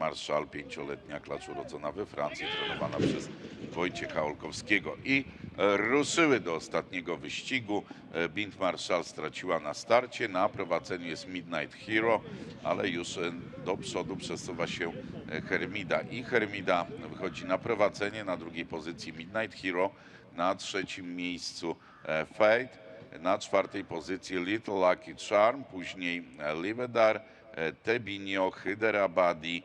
Marszal, pięcioletnia klacz urodzona we Francji, trenowana przez Wojciecha Olkowskiego. I e, ruszyły do ostatniego wyścigu. E, Bint Marszal straciła na starcie, na prowadzeniu jest Midnight Hero, ale już e, do przodu przesuwa się Hermida. I Hermida wychodzi na prowadzenie, na drugiej pozycji Midnight Hero, na trzecim miejscu Fate, na czwartej pozycji Little Lucky Charm, później Livedar, Tebinio, Hyderabadi,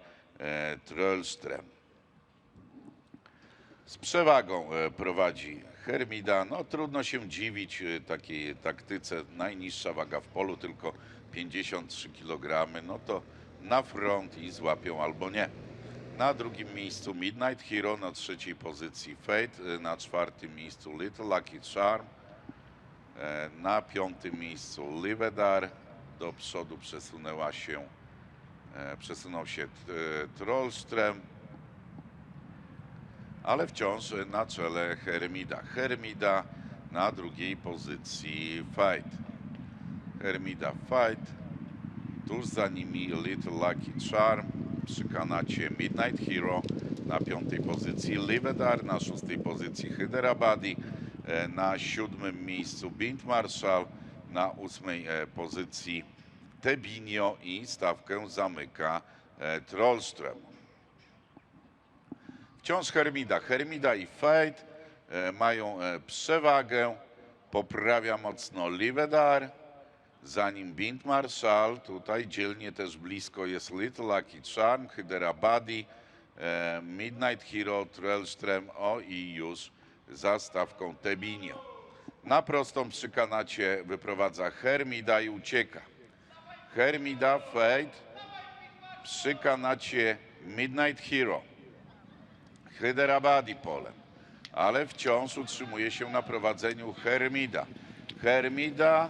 Trollström. Z przewagą e, prowadzi Hermida. No trudno się dziwić e, takiej taktyce. Najniższa waga w polu tylko 53 kg. No to na front i złapią albo nie. Na drugim miejscu Midnight Hero, na trzeciej pozycji Fate, e, na czwartym miejscu Little Lucky Charm, e, na piątym miejscu Livedar. Do przodu przesunęła się, e, przesunął się e, Trollström ale wciąż na czele Hermida. Hermida na drugiej pozycji Fight. Hermida Fight. Tuż za nimi Little Lucky Charm. Przy kanacie Midnight Hero. Na piątej pozycji Livedar. Na szóstej pozycji Hyderabadi. e, Na siódmym miejscu Bint Marshall. Na ósmej e, pozycji Tebinio i stawkę zamyka e, Trollström. Wciąż Hermida. Hermida i Fate e, mają e, przewagę. Poprawia mocno Livedar. Zanim Bint Marshall, tutaj dzielnie też blisko jest Little Lucky Charm, Hyderabadi, Midnight Hero, Trollström, o i już za stawką Tebinio. Na prostą przy kanacie wyprowadza Hermida i ucieka. Hermida, Fate, przy kanacie Midnight Hero. Hyderabadi polem, ale wciąż utrzymuje się na prowadzeniu Hermida. Hermida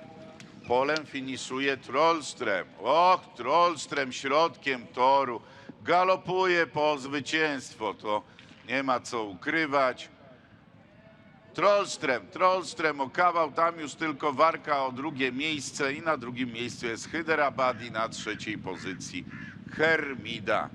polem finiszuje Trollström. Och, Trollström środkiem toru galopuje po zwycięstwo. To nie ma co ukrywać. Trollström, Trollström o kawał, tam już tylko walka o drugie miejsce i na drugim miejscu jest Hyderabadi, na trzeciej pozycji Hermida.